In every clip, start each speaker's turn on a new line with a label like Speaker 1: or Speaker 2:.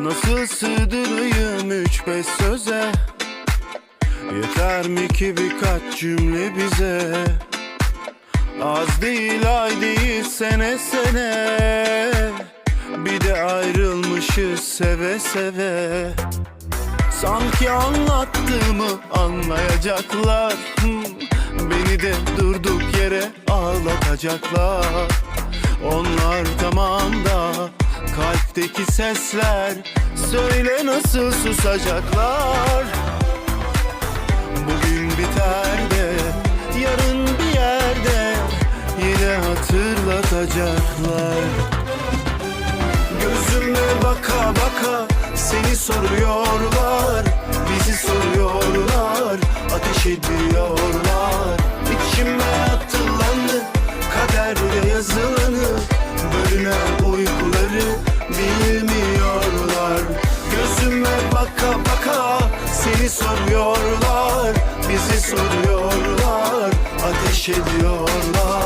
Speaker 1: Nasıl sığdırayım üç beş söze? Yeter mi ki birkaç cümle bize? Az değil ay değil sene sene. Bir de ayrılmışız seve seve Sanki anlattığımı anlayacaklar. Beni de durduk yere ağlatacaklar. Onlar tamam da kalpteki sesler Söyle nasıl susacaklar? Bugün biter de yarın bir yerde Yine hatırlatacaklar. Gözüme baka baka seni soruyorlar ateş ediyorlar İçime atılanı kaderde yazılanı Bölünen uykuları bilmiyorlar. Gözüme baka baka seni soruyorlar Bizi soruyorlar ateş ediyorlar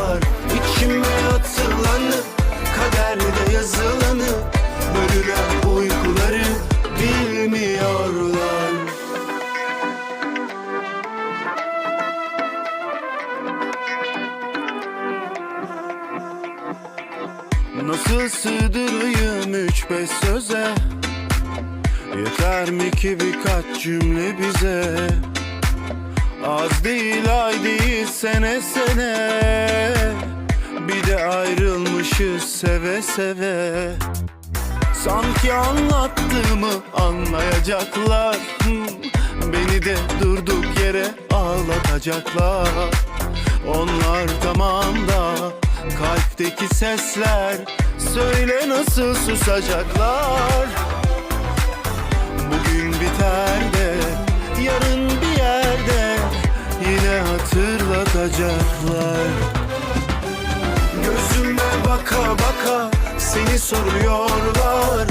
Speaker 1: Nasıl sığdırayım üç beş söze? Yeter mi ki birkaç cümle bize? Az değil ay değil sene sene. Bir de ayrılmışız seve seve. Sanki anlattığımı anlayacaklar. Beni de durduk yere ağlatacaklar. Onlar tamam da kalpteki sesler Söyle nasıl susacaklar? Bugün biter de yarın bir yerde Yine hatırlatacaklar. Gözüme baka baka seni soruyorlar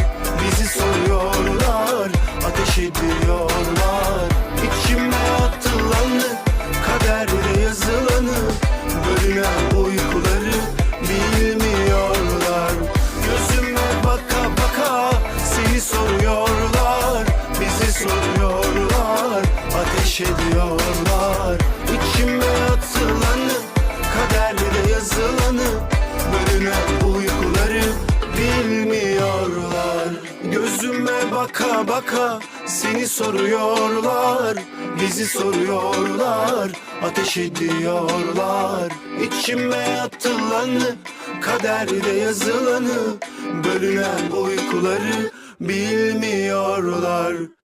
Speaker 1: ateş ediyorlar İçime atılanı kaderde yazılanı Bölünen uykuları bilmiyorlar. Gözüme baka baka seni soruyorlar. Bizi soruyorlar ateş ediyorlar. İçime atılanı kaderde yazılanı Bölünen uykuları bilmiyorlar